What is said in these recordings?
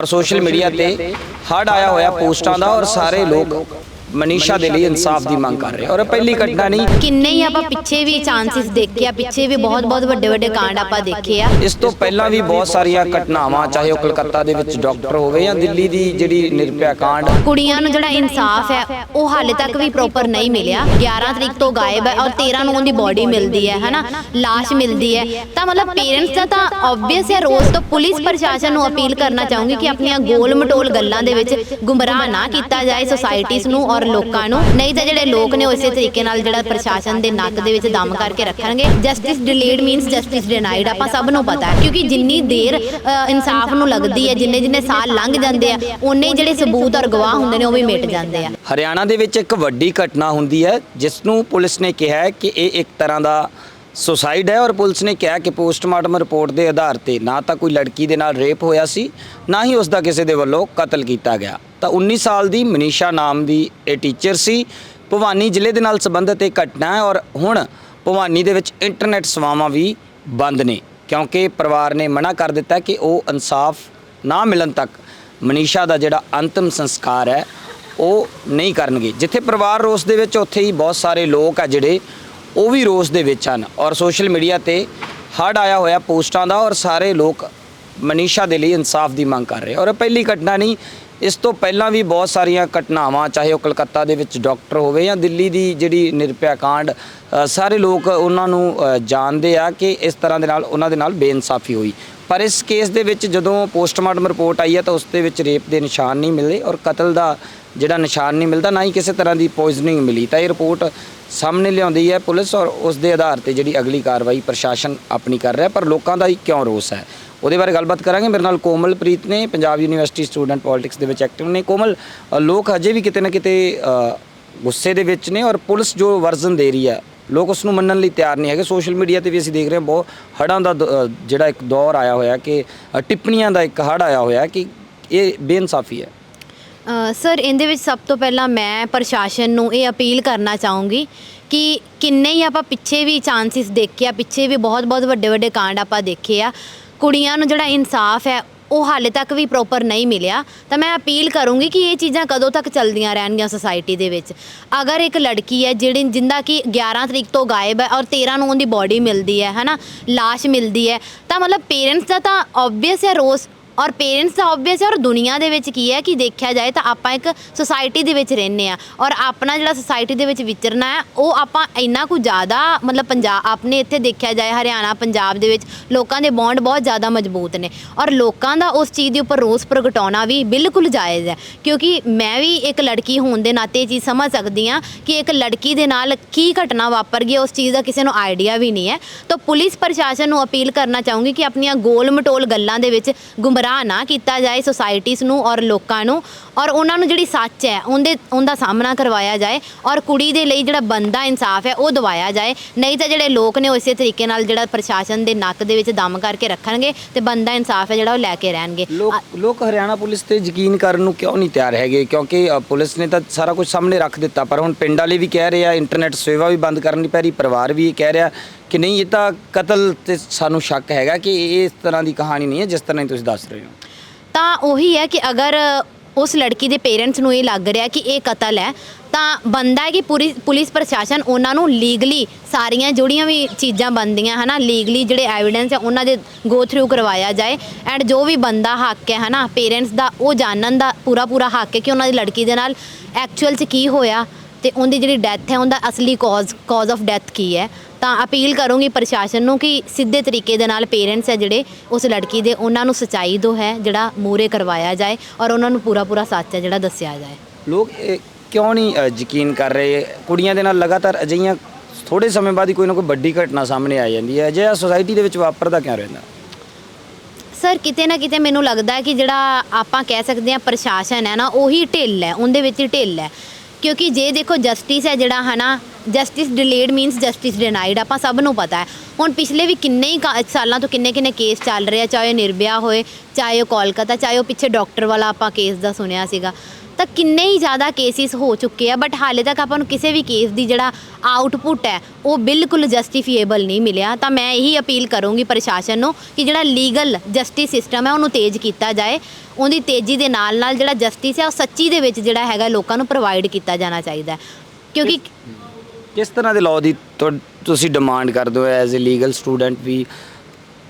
Social media ਤੇ ਹੜ ਆਇਆ ਹੋਇਆ ਪੋਸਟਾਂ ਦਾ ਔਰ ਸਾਰੇ ਲੋਕ ਮਨੀਸ਼ਾ ਦੇ ਲਈ ਇਨਸਾਫ ਦੀ ਮੰਗ ਕਰ ਰਹੇ। ਔਰ ਪਹਿਲੀ ਘਟਨਾ ਨਹੀਂ। ਕਿੰਨੇ ਹੀ ਆਪਾਂ ਪਿੱਛੇ ਵੀ ਚਾਂਸਸ ਦੇਖੇ ਆ ਪਿੱਛੇ ਵੀ ਬਹੁਤ ਬਹੁਤ ਵੱਡੇ ਵੱਡੇ ਕਾਂਡ ਆਪਾਂ ਦੇਖੇ ਆ। ਇਸ ਤੋਂ ਪਹਿਲਾਂ ਵੀ ਬਹੁਤ ਸਾਰੀਆਂ ਘਟਨਾਵਾਂ ਚਾਹੇ ਉਹ ਕਲਕੱਤਾ ਦੇ ਵਿੱਚ ਡਾਕਟਰ ਹੋਵੇ ਜਾਂ ਦਿੱਲੀ ਦੀ ਜਿਹੜੀ ਨਿਰਭਇਆ ਕਾਂਡ। ਕੁੜੀਆਂ ਨੂੰ ਜਿਹੜਾ ਇਨਸਾਫ ਹੈ ਉਹ ਹਾਲੇ ਤੱਕ ਵੀ ਪ੍ਰੋਪਰ ਨਹੀਂ ਮਿਲਿਆ। 11 ਤਰੀਕ ਤੋਂ ਗਾਇਬ ਹੈ ਔਰ 13 ਨੂੰ ਉਹਦੀ ਬਾਡੀ ਮਿਲਦੀ ਹੈ ਹਨਾ? ਲਾਸ਼ ਮਿਲਦੀ ਹੈ। ਤਾਂ ਮਤਲਬ ਪੇਰੈਂਟਸ ਦਾ ਤਾਂ ਆਬਵੀਅਸ ਹੈ ਰੋਜ਼ ਤੋਂ ਪੁਲਿਸ ਪ੍ਰਸ਼ਾਸਨ ਨੂੰ ਅਪੀਲ ਕਰਨਾ ਚਾਹੂੰਗੀ ਕਿ ਆਪਣੀਆਂ ਗੋਲ ਮਟੋਲ ਗੱਲਾਂ ਦੇ ਵਿੱਚ ਗੁੰਮਰਾਹ ਨਾ ਕੀਤਾ ਜਾਏ ਸੋਸਾਇਟੀਜ਼ ਨੂੰ ਔਰ ਲੋਕਾਂ ਨੂੰ। ਨਹੀਂ ਤਾਂ ਜਿਹੜੇ ਲੋਕ ਨੇ ਉਹ ਤਰੀਕੇ ਨਾਲ ਜਿਹੜਾ ਪ੍ਰਸ਼ਾਸਨ ਦੇ ਨੱਕ ਦੇ ਵਿੱਚ ਦਮ ਕਰਕੇ ਰੱਖਣਗੇ। Justice delayed means justice denied ਆਪਾਂ ਸਭ ਨੂੰ ਪਤਾ ਹੈ। ਕਿਉਂਕਿ ਜਿੰਨੀ ਦੇਰ ਇਨਸਾਫ ਨੂੰ ਲੱਗਦੀ ਹੈ, ਜਿੰਨੇ ਜਿੰਨੇ ਸਾਲ ਲੰਘ ਜਾਂਦੇ ਆ ਉਨੇ ਜਿਹੜੇ ਸਬੂਤ ਔਰ ਗਵਾਹ ਹੁੰਦੇ ਨੇ, ਉਹ ਵੀ ਮਿਟ ਜਾਂਦੇ ਆ। ਹਰਿਆਣਾ ਦੇ ਵਿੱਚ ਇੱਕ ਵੱਡੀ ਘਟਨਾ ਹੁੰਦੀ ਹੈ, ਜਿਸ ਨੂੰ ਪੁਲਿਸ ਨੇ ਕਿਹਾ ਹੈ ਕਿ ਇਹ ਇੱਕ ਤਰ੍ਹਾਂ ਦਾ ਸੁਸਾਈਡ ਹੈ ਔਰ ਪੁਲਿਸ ਨੇ ਕਿਹਾ ਕਿ ਪੋਸਟਮਾਰਟਮ ਰਿਪੋਰਟ ਦੇ ਆਧਾਰ ਤੇ ਨਾ ਤਾਂ ਕੋਈ ਲੜਕੀ ਦੇ ਨਾਲ ਰੇਪ ਹੋਇਆ ਸੀ, ਨਾ ਹੀ ਉਸ ਦਾ ਕਿਸੇ ਦੇ ਵੱਲੋਂ ਕਤਲ ਕੀਤਾ ਗਿਆ। ਤਾਂ 19 ਸਾਲ ਦੀ ਮਨੀਸ਼ਾ ਨਾਮ ਦੀ ਇਹ ਟੀਚਰ ਸੀ। ਭਵਾਨੀ ਜ਼ਿਲ੍ਹੇ ਦੇ ਨਾਲ ਸੰਬੰਧਿਤ ਇਹ ਘਟਨਾ ਹੈ ਔਰ ਹੁਣ ਭਵਾਨੀ ਦੇ ਵਿੱਚ ਇੰਟਰਨੈਟ ਸੇਵਾਵਾਂ ਵੀ ਬੰਦ ਨੇ, ਕਿਉਂਕਿ ਪਰਿਵਾਰ ਨੇ ਮਨਾ ਕਰ ਦਿੱਤਾ ਕਿ ਉਹ ਇਨਸਾਫ ਨਾ ਮਿਲਣ ਤੱਕ ਮਨੀਸ਼ਾ ਦਾ ਜਿਹੜਾ ਅੰਤਮ ਸੰਸਕਾਰ ਹੈ, ਉਹ ਨਹੀਂ ਕਰਨਗੇ। ਜਿੱਥੇ ਪਰਿਵਾਰ ਰੋਸ ਦੇ ਵਿੱਚ, ਉੱਥੇ ਹੀ ਬਹੁਤ ਸਾਰੇ ਲੋਕ ਆ ਜਿਹੜੇ, ਉਹ ਵੀ ਰੋਸ ਦੇ ਵਿੱਚ ਹਨ ਔਰ ਸੋਸ਼ਲ ਮੀਡੀਆ ਤੇ ਹੜ ਆਇਆ ਹੋਇਆ ਪੋਸਟਾਂ ਦਾ ਔਰ ਸਾਰੇ ਲੋਕ ਮਨੀਸ਼ਾ ਦੇ ਲਈ ਇਨਸਾਫ ਦੀ ਮੰਗ ਕਰ ਰਹੇ ਔਰ ਇਹ ਪਹਿਲੀ ਘਟਨਾ ਨਹੀਂ ਇਸ ਤੋਂ ਪਹਿਲਾਂ ਵੀ ਬਹੁਤ ਸਾਰੀਆਂ ਘਟਨਾਵਾਂ, ਚਾਹੇ ਉਹ ਕਲਕੱਤਾ ਦੇ ਵਿੱਚ ਡਾਕਟਰ ਹੋਵੇ ਜਾਂ ਦਿੱਲੀ ਦੀ ਜਿਹੜੀ ਨਿਰਭਿਆ ਕਾਂਡ ਸਾਰੇ ਲੋਕ ਉਹਨਾਂ ਨੂੰ ਜਾਣਦੇ ਆ ਕਿ ਇਸ ਤਰ੍ਹਾਂ ਦੇ ਨਾਲ ਉਹਨਾਂ ਦੇ ਨਾਲ ਬੇਇਨਸਾਫੀ ਹੋਈ। ਪਰ ਇਸ ਕੇਸ ਦੇ ਵਿੱਚ ਜਦੋਂ ਪੋਸਟਮਾਰਟਮ ਰਿਪੋਰਟ ਆਈ ਹੈ ਤਾਂ ਉਸ ਦੇ ਵਿੱਚ ਰੇਪ ਦੇ ਨਿਸ਼ਾਨ ਨਹੀਂ ਮਿਲੇ ਔਰ ਕਤਲ ਦਾ ਜਿਹੜਾ ਨਿਸ਼ਾਨ ਨਹੀਂ ਮਿਲਦਾ, ਨਾ ਹੀ ਕਿਸੇ ਤਰ੍ਹਾਂ ਦੀ ਪੋਇਜ਼ਨਿੰਗ ਮਿਲੀ। ਤਾਂ ਇਹ ਰਿਪੋਰਟ ਸਾਹਮਣੇ ਲਿਆਉਂਦੀ ਹੈ ਪੁਲਿਸ ਔਰ ਉਸ ਦੇ ਆਧਾਰ ਤੇ ਜਿਹੜੀ ਅਗਲੀ ਕਾਰਵਾਈ ਪ੍ਰਸ਼ਾਸਨ ਆਪਣੀ ਕਰ ਰਿਹਾ, ਪਰ ਲੋਕਾਂ ਦਾ ਹੀ ਕਿਉਂ ਰੋਸ ਹੈ? ਉਹਦੇ ਬਾਰੇ ਗੱਲਬਾਤ ਕਰਾਂਗੇ। ਮੇਰੇ ਨਾਲ ਕੋਮਲਪ੍ਰੀਤ ਨੇ ਪੰਜਾਬ ਯੂਨੀਵਰਸਿਟੀ ਸਟੂਡੈਂਟ ਪੋਲਿਟਿਕਸ ਦੇ ਵਿੱਚ ਐਕਟਿਵ ਨੇ। ਕੋਮਲ ਅ, ਲੋਕ ਹਜੇ ਵੀ ਕਿਤੇ ਨਾ ਕਿਤੇ ਅ, ਗੁੱਸੇ ਦੇ ਵਿੱਚ ਨੇ ਔਰ ਪੁਲਿਸ ਜੋ ਵਰਜ਼ਨ ਦੇ ਰਹੀ ਹੈ ਲੋਕ ਉਸ ਨੂੰ ਮੰਨਣ ਲਈ ਤਿਆਰ ਨਹੀਂ ਹੈਗੇ। ਸੋਸ਼ਲ ਮੀਡੀਆ ਤੇ ਵੀ ਅਸੀਂ ਦੇਖ ਰਹੇ ਹਾਂ ਬਹੁਤ ਹੜਾਂ ਦਾ ਦ- ਅ, ਜਿਹੜਾ ਇੱਕ ਦੌਰ ਆਇਆ ਹੋਇਆ ਕਿ ਅ, ਟਿੱਪਣੀਆਂ ਦਾ ਇੱਕ ਹੜ ਆਇਆ ਹੋਇਆ ਕਿ ਇਹ ਬੇਇਨਸਾਫੀ ਹੈ। ਅ, ਸਰ ਇਹਦੇ ਵਿੱਚ ਸਭ ਤੋਂ ਪਹਿਲਾਂ ਮੈਂ ਪ੍ਰਸ਼ਾਸਨ ਨੂੰ ਇਹ ਅਪੀਲ ਕਰਨਾ ਚਾਹੂੰਗੀ ਕਿ ਕਿੰਨੇ ਹੀ ਆਪਾਂ ਪਿੱਛੇ ਵੀ ਚਾਂਸਿਸ ਦੇਖੇ ਆ ਪਿੱਛੇ ਵੀ ਬਹੁਤ ਬਹੁਤ ਵੱਡੇ ਵੱਡੇ ਕਾਂਡ ਆਪਾਂ ਦੇਖੇ ਆ। ਕੁੜੀਆਂ ਨੂੰ ਜਿਹੜਾ ਇਨਸਾਫ ਹੈ, ਉਹ ਹਾਲੇ ਤੱਕ ਵੀ ਪ੍ਰੋਪਰ ਨਹੀਂ ਮਿਲਿਆ। ਤਾਂ ਮੈਂ ਅਪੀਲ ਕਰੂੰਗੀ ਕਿ ਇਹ ਚੀਜ਼ਾਂ ਕਦੋਂ ਤੱਕ ਚੱਲਦੀਆਂ ਰਹਿਣਗੀਆਂ ਸੋਸਾਇਟੀ ਦੇ ਵਿੱਚ। ਅਗਰ ਇੱਕ ਲੜਕੀ ਹੈ ਜਿਹੜੀ ਜਿੰਦਾ ਕਿ 11 ਤਰੀਕ ਤੋਂ ਗਾਇਬ ਹੈ ਔਰ 13 ਨੂੰ ਉਹਦੀ ਬਾਡੀ ਮਿਲਦੀ ਹੈ, ਹਨਾ? ਲਾਸ਼ ਮਿਲਦੀ ਹੈ, ਤਾਂ ਮਤਲਬ ਪੇਰੈਂਟਸ ਦਾ ਤਾਂ ਆਬਵੀਅਸ ਹੈ ਰੋਸ। ਔਰ ਪੇਰੈਂਟਸ ਦਾ ਆਬਵੀਅਸ ਹੈ ਔਰ ਦੁਨੀਆ ਦੇ ਵਿੱਚ ਕੀ ਹੈ ਕਿ ਦੇਖਿਆ ਜਾਏ ਤਾਂ ਆਪਾਂ ਇੱਕ ਸੋਸਾਇਟੀ ਦੇ ਵਿੱਚ ਰਹਿੰਦੇ ਆ ਔਰ ਆਪਣਾ ਜਿਹੜਾ ਸੋਸਾਇਟੀ ਦੇ ਵਿੱਚ ਵਿਚਰਨਾ ਹੈ, ਉਹ ਆਪਾਂ ਇੰਨਾ ਕੁ ਜ਼ਿਆਦਾ ਮਤਲਬ ਪੰਜਾਬ ਆਪਣੇ ਇੱਥੇ ਦੇਖਿਆ ਜਾਏ ਹਰਿਆਣਾ, ਪੰਜਾਬ ਦੇ ਵਿੱਚ ਲੋਕਾਂ ਦੇ ਬੌਂਡ ਬਹੁਤ ਜ਼ਿਆਦਾ ਮਜ਼ਬੂਤ ਨੇ ਔਰ ਲੋਕਾਂ ਦਾ ਉਸ ਚੀਜ਼ ਦੇ ਉੱਪਰ ਰੋਸ ਪ੍ਰਗਟਾਉਣਾ ਵੀ ਬਿਲਕੁਲ ਜਾਇਜ਼ ਹੈ ਕਿਉਂਕਿ ਮੈਂ ਵੀ ਇੱਕ ਲੜਕੀ ਹੋਣ ਦੇ ਨਾਤੇ ਇਹ ਚੀਜ਼ ਸਮਝ ਸਕਦੀ ਹਾਂ ਕਿ ਇੱਕ ਲੜਕੀ ਦੇ ਨਾਲ ਕੀ ਘਟਨਾ ਵਾਪਰ ਗਈ ਉਸ ਚੀਜ਼ ਦਾ ਕਿਸੇ ਨੂੰ ਆਈਡੀਆ ਵੀ ਨਹੀਂ ਹੈ। ਤਾਂ ਪੁਲਿਸ ਪ੍ਰਸ਼ਾਸਨ ਨੂੰ ਅਪੀਲ ਕਰਨਾ ਚਾਹੂੰਗੀ ਕਿ ਆਪਣੀਆਂ ਗੋਲ ਮਟੋਲ ਗੱਲਾਂ ਦੇ ਵਿੱਚ ਗੁੰਮਰਾਹ ਨਾ ਕੀਤਾ ਜਾਏ ਸੋਸਾਇਟੀਜ਼ ਨੂੰ ਔਰ ਲੋਕਾਂ ਨੂੰ ਔਰ ਉਹਨਾਂ ਨੂੰ ਜਿਹੜੀ ਸੱਚ ਹੈ ਉਹਦੇ ਉਹਦਾ ਸਾਹਮਣਾ ਕਰਵਾਇਆ ਜਾਏ ਔਰ ਕੁੜੀ ਦੇ ਲਈ ਜਿਹੜਾ ਬੰਦਾ ਇਨਸਾਫ ਹੈ ਉਹ ਦਵਾਇਆ ਜਾਏ। ਨਹੀਂ ਤਾਂ ਜਿਹੜੇ ਲੋਕ ਨੇ ਉਹ ਇਸੇ ਤਰੀਕੇ ਨਾਲ ਜਿਹੜਾ ਪ੍ਰਸ਼ਾਸਨ ਦੇ ਨੱਕ ਦੇ ਵਿੱਚ ਦਮ ਕਰਕੇ ਰੱਖਣਗੇ ਤੇ ਬੰਦਾ ਇਨਸਾਫ ਹੈ ਜਿਹੜਾ ਉਹ ਲੈ ਕੇ ਰਹਿਣਗੇ। ਲੋਕ ਲੋਕ ਹਰਿਆਣਾ ਪੁਲਿਸ ਤੇ ਯਕੀਨ ਕਰਨ ਨੂੰ ਕਿਉਂ ਨਹੀਂ ਤਿਆਰ ਹੈਗੇ? ਕਿਉਂਕਿ ਅ, ਪੁਲਿਸ ਨੇ ਤਾਂ ਸਾਰਾ ਕੁਝ ਸਾਹਮਣੇ ਰੱਖ ਦਿੱਤਾ ਪਰ ਹੁਣ ਪਿੰਡ ਵਾਲੇ ਵੀ ਕਹਿ ਰਹੇ ਆ ਇੰਟਰਨੈਟ ਸੇਵਾ ਵੀ ਬੰਦ ਕਰਨੀ ਪੈ ਰਹੀ ਪਰਿਵਾਰ ਵੀ ਇਹ ਕਹਿ ਰਿਹਾ ਕਿ ਨਹੀਂ, ਇਹ ਤਾਂ ਕਤਲ ਤੇ ਸਾਨੂੰ ਸ਼ੱਕ ਹੈਗਾ ਕਿ ਇਹ ਇਸ ਤਰ੍ਹਾਂ ਦੀ ਕਹਾਣੀ ਨਹੀਂ ਹੈ, ਜਿਸ ਤਰ੍ਹਾਂ ਤੁਸੀਂ ਦੱਸ ਰਹੇ ਹੋ। ਤਾਂ ਉਹੀ ਹੈ ਕਿ ਅਗਰ ਉਸ ਲੜਕੀ ਦੇ ਪੇਰੈਂਟਸ ਨੂੰ ਇਹ ਲੱਗ ਰਿਹਾ ਕਿ ਇਹ ਕਤਲ ਹੈ, ਤਾਂ ਬੰਦਾ ਹੈ ਕਿ ਪੂਰੀ ਪੁਲਿਸ ਪ੍ਰਸ਼ਾਸਨ ਉਹਨਾਂ ਨੂੰ ਲੀਗਲੀ ਸਾਰੀਆਂ ਜਿਹੜੀਆਂ ਵੀ ਚੀਜ਼ਾਂ ਬਣਦੀਆਂ ਹਨਾ ਲੀਗਲੀ ਜਿਹੜੇ ਐਵੀਡੈਂਸ ਹੈ ਉਹਨਾਂ ਦੇ ਗੋ ਥਰੂ ਕਰਵਾਇਆ ਜਾਏ। ਐਂਡ ਜੋ ਵੀ ਬੰਦਾ ਹੱਕ ਹੈ, ਹਨਾ, ਪੇਰੈਂਟਸ ਦਾ, ਉਹ ਜਾਣਨ ਦਾ ਪੂਰਾ ਪੂਰਾ ਹੱਕ ਹੈ ਕਿ ਉਹਨਾਂ ਦੀ ਲੜਕੀ ਦੇ ਨਾਲ ਐਕਚੁਅਲ 'ਚ ਕੀ ਹੋਇਆ ਤੇ ਉਹਦੀ ਜਿਹੜੀ ਡੈਥ ਹੈ, ਉਹਦਾ ਅਸਲੀ ਕਾਜ਼ ਕਾਜ਼ ਆਫ ਡੈਥ ਕੀ ਹੈ। ਤਾਂ ਅਪੀਲ ਕਰੂੰਗੀ ਪ੍ਰਸ਼ਾਸਨ ਨੂੰ ਕਿ ਸਿੱਧੇ ਤਰੀਕੇ ਦੇ ਨਾਲ ਪੇਰੈਂਟਸ ਹੈ ਜਿਹੜੇ ਉਸ ਲੜਕੀ ਦੇ ਉਹਨਾਂ ਨੂੰ ਸਚਾਈ ਦੋ ਹੈ ਜਿਹੜਾ ਮੂਰੇ ਕਰਵਾਇਆ ਜਾਏ ਔਰ ਉਹਨਾਂ ਨੂੰ ਪੂਰਾ ਪੂਰਾ ਸੱਚ ਹੈ ਜਿਹੜਾ ਦੱਸਿਆ ਜਾਏ। ਲੋਕ ਕਿਉਂ ਨਹੀਂ ਯਕੀਨ ਕਰ ਰਹੇ? ਕੁੜੀਆਂ ਦੇ ਨਾਲ ਲਗਾਤਾਰ ਅਜਿਹੀਆਂ ਥੋੜੇ ਸਮੇਂ ਬਾਅਦ ਹੀ ਕੋਈ ਨਾ ਕੋਈ ਵੱਡੀ ਘਟਨਾ ਸਾਹਮਣੇ ਆ ਜਾਂਦੀ ਹੈ। ਜੇ ਸੋਸਾਇਟੀ ਦੇ ਵਿੱਚ ਵਾਪਰਦਾ ਕਿਉਂ ਰਹਿੰਦਾ? ਸਰ ਕਿਤੇ ਨਾ ਕਿਤੇ ਮੈਨੂੰ ਲੱਗਦਾ ਹੈ ਕਿ ਜਿਹੜਾ ਆਪਾਂ ਕਹਿ ਸਕਦੇ ਹਾਂ ਪ੍ਰਸ਼ਾਸਨ ਹੈ ਨਾ ਉਹੀ ਢਿੱਲ ਹੈ ਉਹਦੇ ਵਿੱਚ ਹੀ ਢਿੱਲ ਹੈ। ਕਿਉਂਕਿ ਜੇ ਦੇਖੋ ਜਸਟਿਸ ਹੈ ਜਿਹੜਾ ਹਨਾ justice delayed means justice denied, ਆਪਾਂ ਸਭ ਨੂੰ ਪਤਾ ਹੈ। ਹੁਣ ਪਿਛਲੇ ਵੀ ਕਿੰਨੇ ਹੀ ਕਾ- ਸਾਲਾਂ ਤੋਂ ਕਿੰਨੇ ਕਿੰਨੇ ਕੇਸ ਚੱਲ ਰਹੇ ਆ, ਚਾਹੇ ਉਹ ਨਿਰਭਿਆ ਹੋਏ, ਚਾਹੇ ਉਹ ਕੋਲਕਾਤਾ, ਚਾਹੇ ਉਹ ਪਿੱਛੇ ਡਾਕਟਰ ਵਾਲਾ ਆਪਾਂ ਕੇਸ ਦਾ ਸੁਣਿਆ ਸੀਗਾ। ਤਾਂ ਕਿੰਨੇ ਹੀ ਜ਼ਿਆਦਾ ਕੇਸਿਸ ਹੋ ਚੁੱਕੇ ਆ ਬਟ ਹਾਲੇ ਤੱਕ ਆਪਾਂ ਨੂੰ ਕਿਸੇ ਵੀ ਕੇਸ ਦੀ ਜਿਹੜਾ ਆਊਟਪੁੱਟ ਹੈ, ਉਹ ਬਿਲਕੁਲ ਜਸਟੀਫੀਏਬਲ ਨਹੀਂ ਮਿਲਿਆ। ਤਾਂ ਮੈਂ ਇਹੀ ਅਪੀਲ ਕਰੂੰਗੀ ਪ੍ਰਸ਼ਾਸਨ ਨੂੰ ਕਿ ਜਿਹੜਾ ਲੀਗਲ ਜਸਟਿਸ ਸਿਸਟਮ ਹੈ, ਉਹਨੂੰ ਤੇਜ਼ ਕੀਤਾ ਜਾਏ। ਉਹਦੀ ਤੇਜ਼ੀ ਦੇ ਨਾਲ ਨਾਲ ਜਿਹੜਾ ਜਸਟਿਸ ਹੈ, ਉਹ ਸੱਚੀ ਦੇ ਵਿੱਚ ਜਿਹੜਾ ਹੈਗਾ, ਲੋਕਾਂ ਨੂੰ ਪ੍ਰੋਵਾਈਡ ਕੀਤਾ ਜਾਣਾ ਚਾਹੀਦਾ ਹੈ। ਕਿਉਂਕਿ ਕਿਸ ਤਰ੍ਹਾਂ ਦੇ ਲਾਅ ਦੀ ਤੁਹਾ- ਤੁਸੀਂ ਡਿਮਾਂਡ ਕਰਦੇ ਹੋ ਐਜ਼ ਅ ਲੀਗਲ ਸਟੂਡੈਂਟ ਵੀ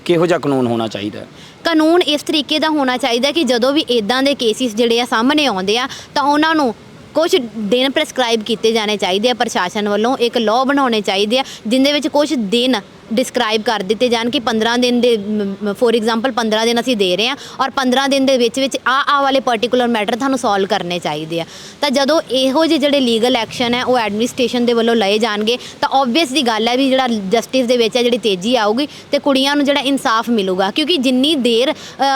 ਕਿਹੋ ਜਿਹਾ ਕਾਨੂੰਨ ਹੋਣਾ ਚਾਹੀਦਾ? ਹੈ ਕਾਨੂੰਨ ਇਸ ਤਰੀਕੇ ਦਾ ਹੋਣਾ ਚਾਹੀਦਾ ਕਿ ਜਦੋਂ ਵੀ ਇਦਾਂ ਦੇ ਕੇਸਿਸ ਜਿਹੜੇ ਆ ਸਾਹਮਣੇ ਆਉਂਦੇ ਆ, ਤਾਂ ਉਹਨਾਂ ਨੂੰ ਕੁਝ ਦਿਨ ਪ੍ਰੈਸਕ੍ਰਾਈਬ ਕੀਤੇ ਜਾਣੇ ਚਾਹੀਦੇ ਆ ਪ੍ਰਸ਼ਾਸਨ ਵੱਲੋਂ, ਇੱਕ ਲਾਅ ਬਣਾਉਣੇ ਚਾਹੀਦੇ ਆ, ਜਿੰਦੇ ਵਿੱਚ ਕੁਝ ਦਿਨ ਡਿਸਕ੍ਰਾਈਬ ਕਰ ਦਿੱਤੇ ਜਾਣ ਕਿ 15 ਦਿਨ ਦੇ ਫੋਰ ਐਗਜ਼ਾਮਪਲ 15 ਦਿਨ ਅਸੀਂ ਦੇ ਰਹੇ ਹਾਂ ਔਰ 15 ਦਿਨ ਦੇ ਵਿੱਚ ਵਿੱਚ ਆ ਆ ਵਾਲੇ ਪਾਰਟਿਕੂਲਰ ਮੈਟਰ ਤੁਹਾਨੂੰ ਸੋਲਵ ਕਰਨੇ ਚਾਹੀਦੇ ਆ। ਤਾਂ ਜਦੋਂ ਇਹੋ ਜਿਹੇ ਜਿਹੜੇ ਲੀਗਲ ਐਕਸ਼ਨ ਹੈ ਉਹ ਐਡਮਿਨਿਸਟ੍ਰੇਸ਼ਨ ਦੇ ਵੱਲੋਂ ਲਏ ਜਾਣਗੇ ਤਾਂ ਆਬਵੀਅਸ ਦੀ ਗੱਲ ਹੈ ਵੀ ਜਿਹੜਾ ਜਸਟਿਸ ਦੇ ਵਿੱਚ ਹੈ ਜਿਹੜੀ ਤੇਜ਼ੀ ਆਊਗੀ ਤੇ ਕੁੜੀਆਂ ਨੂੰ ਜਿਹੜਾ ਇਨਸਾਫ ਮਿਲੂਗਾ। ਕਿਉਂਕਿ ਜਿੰਨੀ ਦੇਰ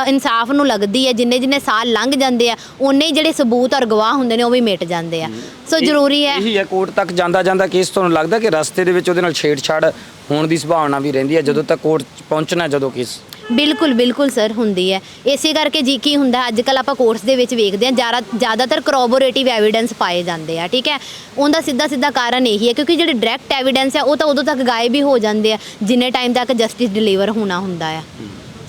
ਇਨਸਾਫ ਨੂੰ ਲੱਗਦੀ ਹੈ ਜਿੰਨੇ ਜਿੰਨੇ ਸਾਲ ਲੰਘ ਜਾਂਦੇ ਆ ਉਨੇ ਹੀ ਜਿਹੜੇ ਸਬੂਤ ਔਰ ਗਵਾਹ ਹੁੰਦੇ ਨੇ ਉਹ ਵੀ ਮਿਟ ਜਾਂਦੇ ਆ। ਸੋ ਜ਼ਰੂਰੀ ਹੈ ਇਹੀ ਹੈ ਕੋਰਟ ਤੱਕ ਜਾਂਦਾ ਜਾਂਦਾ ਕੇਸ ਤੁਹਾਨੂੰ ਲੱਗਦਾ ਕਿ ਰਸਤੇ ਦੇ ਵਿੱਚ ਉਹਦੇ ਨਾਲ ਛੇੜਛਾੜ ਹੋਣ ਦੀ ਸੰਭਾਵਨਾ ਵੀ ਰਹਿੰਦੀ ਹੈ, ਜਦੋਂ ਤੱਕ ਕੋਰਟ 'ਚ ਪਹੁੰਚਣਾ ਜਦੋਂ ਕੇਸ। ਬਿਲਕੁਲ ਬਿਲਕੁਲ ਸਰ, ਹੁੰਦੀ ਹੈ। ਇਸੇ ਕਰਕੇ ਜੀ ਕੀ ਹੁੰਦਾ ਅੱਜ ਕੱਲ ਆਪਾਂ ਕੋਰਸ ਦੇ ਵਿੱਚ ਵੇਖਦੇ ਹਾਂ, ਜ਼ਿਆਦਾ, ਜ਼ਿਆਦਾਤਰ ਕਰੋਬੋਰੇਟਿਵ ਐਵੀਡੈਂਸ ਪਾਏ ਜਾਂਦੇ ਆ, ਠੀਕ ਹੈ? ਉਹਦਾ ਸਿੱਧਾ ਸਿੱਧਾ ਕਾਰਨ ਇਹੀ ਹੈ, ਕਿਉਂਕਿ ਜਿਹੜੇ ਡਾਇਰੈਕਟ ਐਵੀਡੈਂਸ ਹੈ ਉਹ ਤਾਂ ਉਦੋਂ ਤੱਕ ਗਾਇਬ ਹੀ ਹੋ ਜਾਂਦੇ ਆ, ਜਿੰਨੇ ਟਾਈਮ ਤੱਕ ਜਸਟਿਸ ਡਿਲੀਵਰ ਹੋਣਾ ਹੁੰਦਾ ਆ।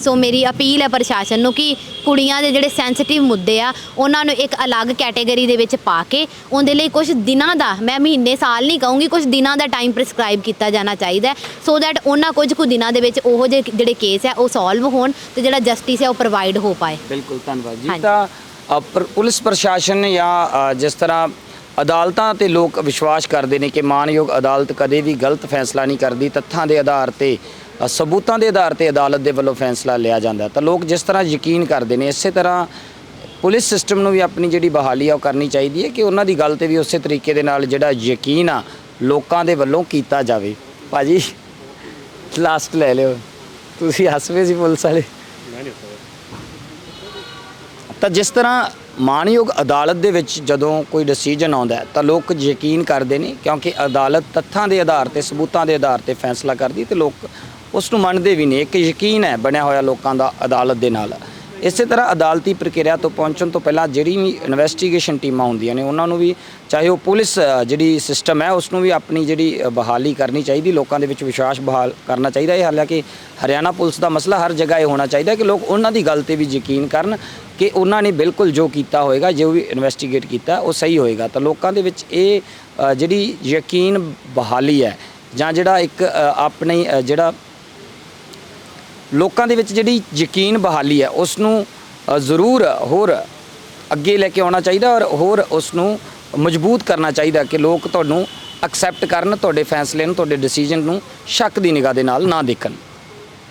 ਸੋ ਮੇਰੀ ਅਪੀਲ ਹੈ ਪ੍ਰਸ਼ਾਸਨ ਨੂੰ ਕਿ ਕੁੜੀਆਂ ਦੇ ਜਿਹੜੇ ਸੈਂਸਿਟਿਵ ਮੁੱਦੇ ਆ ਉਹਨਾਂ ਨੂੰ ਇੱਕ ਅਲੱਗ ਕੈਟਾਗਰੀ ਦੇ ਵਿੱਚ ਪਾ ਕੇ ਉਹਦੇ ਲਈ ਕੁਝ ਦਿਨਾਂ ਦਾ ਮੈਂ ਮਹੀਨੇ ਸਾਲ ਨਹੀਂ ਕਹੂੰਗੀ ਕੁਝ ਦਿਨਾਂ ਦਾ ਟਾਈਮ ਪ੍ਰਿਸਕ੍ਰਾਈਬ ਕੀਤਾ ਜਾਣਾ ਚਾਹੀਦਾ ਸੋ ਦੈਟ ਉਹਨਾਂ ਕੁਝ ਕੁ ਦਿਨਾਂ ਦੇ ਵਿੱਚ ਉਹੋ ਜਿਹੇ ਜਿਹੜੇ ਕੇਸ ਹੈ ਉਹ ਸੋਲਵ ਹੋਣ ਤੇ ਜਿਹੜਾ ਜਸਟਿਸ ਹੈ ਉਹ ਪ੍ਰੋਵਾਈਡ ਹੋ ਪਾਏ ਬਿਲਕੁਲ ਧੰਨਵਾਦ ਜੀ। ਤਾਂ ਪੁਲਿਸ ਪ੍ਰਸ਼ਾਸਨ ਜਾਂ ਜਿਸ ਤਰ੍ਹਾਂ ਅਦਾਲਤਾਂ ਤੇ ਲੋਕ ਵਿਸ਼ਵਾਸ ਕਰਦੇ ਨੇ ਕਿ ਮਾਨਯੋਗ ਅਦਾਲਤ ਕਦੇ ਵੀ ਗਲਤ ਫੈਸਲਾ ਨਹੀਂ ਕਰਦੀ ਤੱਥਾਂ ਦੇ ਆਧਾਰ ਤੇ ਸਬੂਤਾਂ ਦੇ ਆਧਾਰ ਤੇ ਅਦਾਲਤ ਦੇ ਵੱਲੋਂ ਫੈਸਲਾ ਲਿਆ ਜਾਂਦਾ ਤਾਂ ਲੋਕ ਜਿਸ ਤਰ੍ਹਾਂ ਯਕੀਨ ਕਰਦੇ ਨੇ, ਇਸੇ ਤਰ੍ਹਾਂ ਪੁਲਿਸ ਸਿਸਟਮ ਨੂੰ ਵੀ ਆਪਣੀ ਜਿਹੜੀ ਬਹਾਲੀ ਆ, ਉਹ ਕਰਨੀ ਚਾਹੀਦੀ ਹੈ ਕਿ ਉਹਨਾਂ ਦੀ ਗੱਲ ਤੇ ਵੀ ਉਸੇ ਤਰੀਕੇ ਦੇ ਨਾਲ ਜਿਹੜਾ ਯਕੀਨ ਆ, ਲੋਕਾਂ ਦੇ ਵੱਲੋਂ ਕੀਤਾ ਜਾਵੇ। ਭਾਜੀ ਲਾਸਟ ਲੈ ਲਿਓ। ਤੁਸੀਂ ਹੱਸਵੇ ਸੀ ਪੁਲਿਸ ਵਾਲੇ। ਤਾਂ ਜਿਸ ਤਰ੍ਹਾਂ ਮਾਨਯੋਗ ਅਦਾਲਤ ਦੇ ਵਿੱਚ ਜਦੋਂ ਕੋਈ ਡਿਸੀਜਨ ਆਉਂਦਾ ਤਾਂ ਲੋਕ ਯਕੀਨ ਕਰਦੇ ਨੇ, ਕਿਉਂਕਿ ਅਦਾਲਤ ਤੱਥਾਂ ਦੇ ਆਧਾਰ ਤੇ, ਸਬੂਤਾਂ ਦੇ ਆਧਾਰ ਤੇ ਫੈਸਲਾ ਕਰਦੀ ਤੇ ਲੋਕ ਉਸ ਨੂੰ ਮੰਨਦੇ ਵੀ ਨੇ ਇੱਕ ਯਕੀਨ ਹੈ ਬਣਿਆ ਹੋਇਆ ਲੋਕਾਂ ਦਾ ਅਦਾਲਤ ਦੇ ਨਾਲ। ਇਸੇ ਤਰ੍ਹਾਂ ਅਦਾਲਤੀ ਪ੍ਰਕਿਰਿਆ ਤੋਂ ਪਹੁੰਚਣ ਤੋਂ ਪਹਿਲਾਂ ਜਿਹੜੀ ਵੀ ਇਨਵੈਸਟੀਗੇਸ਼ਨ ਟੀਮਾਂ ਹੁੰਦੀਆਂ ਨੇ, ਉਹਨਾਂ ਨੂੰ ਵੀ ਚਾਹੇ ਉਹ ਪੁਲਿਸ ਜਿਹੜੀ ਸਿਸਟਮ ਹੈ, ਉਸ ਨੂੰ ਵੀ ਆਪਣੀ ਜਿਹੜੀ ਬਹਾਲੀ ਕਰਨੀ ਚਾਹੀਦੀ, ਲੋਕਾਂ ਦੇ ਵਿੱਚ ਵਿਸ਼ਵਾਸ ਬਹਾਲ ਕਰਨਾ ਚਾਹੀਦਾ। ਇਹ ਹਾਲਾਂਕਿ ਹਰਿਆਣਾ ਪੁਲਿਸ ਦਾ ਮਸਲਾ ਹਰ ਜਗ੍ਹਾ ਇਹ ਹੋਣਾ ਚਾਹੀਦਾ ਕਿ ਲੋਕ ਉਹਨਾਂ ਦੀ ਗੱਲ ਤੇ ਵੀ ਯਕੀਨ ਕਰਨ ਕਿ ਉਹਨਾਂ ਨੇ ਬਿਲਕੁਲ ਜੋ ਕੀਤਾ ਹੋਏਗਾ, ਜੋ ਵੀ ਇਨਵੈਸਟੀਗੇਟ ਕੀਤਾ, ਉਹ ਸਹੀ ਹੋਏਗਾ। ਤਾਂ ਲੋਕਾਂ ਦੇ ਵਿੱਚ ਇਹ ਜਿਹੜੀ ਯਕੀਨ ਬਹਾਲੀ ਹੈ ਜਾਂ ਜਿਹੜਾ ਇੱਕ ਆਪਣੀ ਜਿਹੜਾ ਲੋਕਾਂ ਦੇ ਵਿੱਚ ਜਿਹੜੀ ਯਕੀਨ ਬਹਾਲੀ ਹੈ ਉਸ ਨੂੰ ਜ਼ਰੂਰ ਹੋਰ ਅੱਗੇ ਲੈ ਕੇ ਆਉਣਾ ਚਾਹੀਦਾ ਔਰ ਹੋਰ ਉਸ ਨੂੰ ਮਜ਼ਬੂਤ ਕਰਨਾ ਚਾਹੀਦਾ ਕਿ ਲੋਕ ਤੁਹਾਨੂੰ ਐਕਸੈਪਟ ਕਰਨ, ਤੁਹਾਡੇ ਫੈਸਲੇ ਨੂੰ, ਤੁਹਾਡੇ ਡਿਸੀਜਨ ਨੂੰ ਸ਼ੱਕ ਦੀ ਨਿਗਾਹ ਦੇ ਨਾਲ ਨਾ ਦੇਖਣ।